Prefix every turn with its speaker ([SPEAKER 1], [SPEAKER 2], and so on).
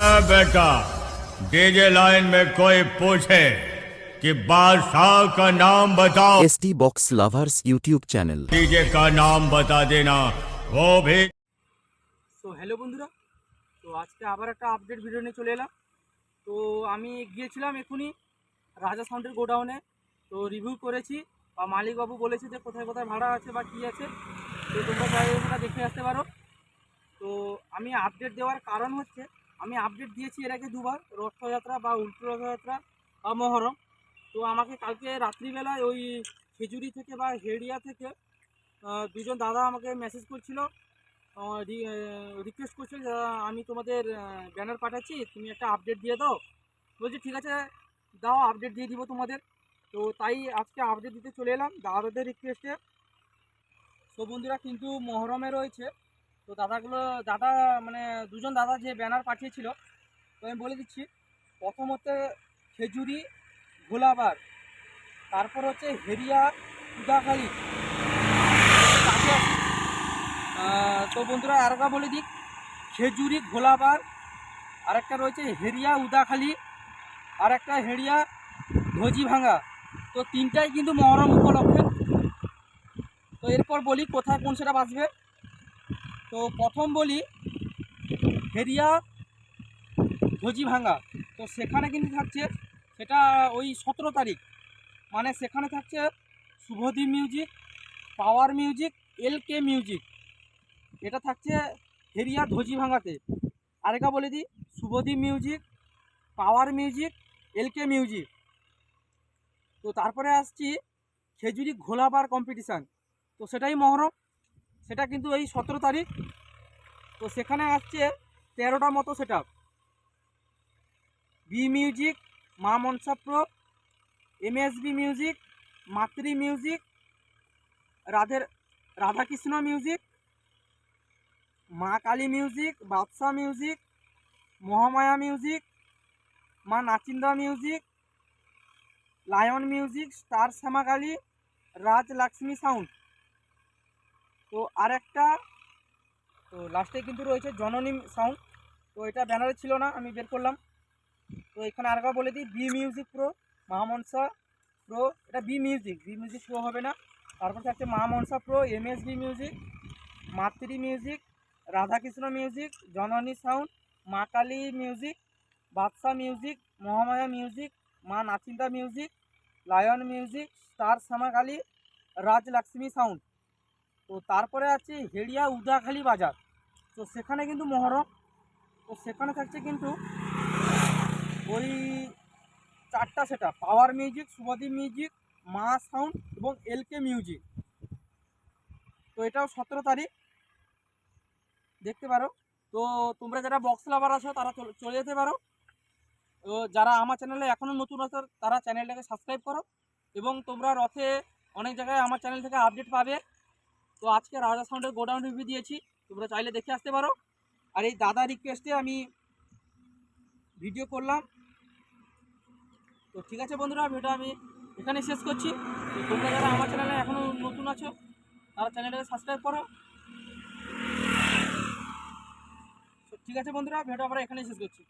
[SPEAKER 1] ए बेटा DJ line में कोई पूछे कि बादशाह का नाम बताओ
[SPEAKER 2] S T box lovers YouTube channel
[SPEAKER 1] DJ का नाम बता देना वो भी
[SPEAKER 3] তো হ্যালো বন্ধুরা তো আজকে আবার একটা আপডেট ভিডিও নিয়ে চলে এলাম তো আমি গিয়েছিলাম এখনই রাজা সাউন্ডের গোডাউনে তো রিভিউ করেছি বা মালিকবাবু বলেছে যে কোথায় কোথায় ভাড়া আছে বা কী আছে তো তোমরা জায়গাটা দেখে আসতে পারো তো আমি আপডেট দেওয়ার কারণ হচ্ছে আমি আপডেট দিয়েছি এর আগে দুবার, রথযাত্রা বা উল্টো রথযাত্রা বা মহরম। তো আমাকে কালকে রাত্রিবেলায় ওই খেজুরি থেকে বা হেড়িয়া থেকে দুজন দাদা আমাকে মেসেজ করছিল। রিকোয়েস্ট করছে যে আমি তোমাদের ব্যানার পাঠাচ্ছি, তুমি একটা আপডেট দিয়ে দাও। বলছি, ঠিক আছে, দাও আপডেট দিয়ে দিব তোমাদের। তো তাই আজকে আপডেট দিতে চলে এলাম দাদাদের রিকোয়েস্টে তো বন্ধুরা, কিন্তু মহরমে রয়েছে। তো দাদাগুলো দাদা মানে দুজন দাদা যে ব্যানার পাঠিয়েছিল তো আমি বলে দিচ্ছি প্রথম হচ্ছে খেজুরি গোলাবার তারপর হচ্ছে হেরিয়া আহ, তো বন্ধুরা আরেকটা বলে দিক খেজুরি ঘোলাবার আরেকটা রয়েছে হেরিয়া উদাখালি আর একটা হেরিয়া ধজি ভাঙা তো তিনটাই কিন্তু মহরম উপলক্ষে। তো এরপর বলি কোথায় কোন সেটা বাঁচবে তো প্রথম বলি হেরিয়া ধজি ভাঙা। তো সেখানে কিন্তু থাকছে, সেটা ওই সতেরো তারিখ। মানে সেখানে থাকছে Subhadeep music, power music, L K music. এটা থাকছে হেরিয়া ধজি ভাঙাতে। আরেকা বলে দিই, Subhadeep music, power music LK music. তো তারপরে আসছি খেজুরি ঘোলাবার কম্পিটিশান তো সেটাই মহরম। সেটা কিন্তু এই সতেরো তারিখ। তো সেখানে আসছে তেরোটা মতো সেটা B music Maa Manasa pro MSB music Matri music রাধের Radhakrishna music Maa Kali music Badsha music Mahamaya music Maa Nachinda music lion music star Shyamakali, Raj Lakshmi sound. তো আর একটা তো লাস্টে কিন্তু রয়েছে জননী সাউন্ড তো এটা ব্যানারে ছিল না, আমি বের করলাম। তো এখানে আর বলে দিই B music pro Mahamanasa pro এটা B music B music pro হবে না। তারপর থাকছে Maa Manasa pro MSB music Matri music Radhakrishna music Janani sound Maa Kali music Badsha music Mahamaya music Maa Nachinda music lion music star Shyamakali Rajlakshmi sound তো তারপরে আছে হেড়িয়া উদাখালি বাজার। তো সেখানে কিন্তু মহরম। তো সেখানে থাকছে কিন্তু ওই চারটা সেটা power music Subhadeep music Maa sound এবং এলকে মিউজিক তো এটাও সতেরো তারিখ। দেখতে পারো। তো তোমরা যারা বক্স লাভার আছো, তারা চলে- যেতে পারো। তো যারা আমার চ্যানেলে এখনও নতুন আছো, তারা চ্যানেলটাকে সাবস্ক্রাইব করো। এবং তোমরা রথে অনেক জায়গায় আমার চ্যানেল থেকে আপডেট পাবে। তো আজকে রাজা সাউন্ডের গোডাউন রিভিউ দিয়েছি, তোমরা চাইলে দেখে আসতে পারো। আর এই দাদা রিকোয়েস্টে আমি ভিডিও করলাম। তো ঠিক আছে বন্ধুরা ভিডিও আমি এখানে শেষ করছি। তোমরা যারা আমার চ্যানেলে এখনও নতুন আছো, তারা চ্যানেলটাকে সাবস্ক্রাইব করো। ঠিক আছে বন্ধুরা ভিডিও আমরা এখানেই শেষ করছি।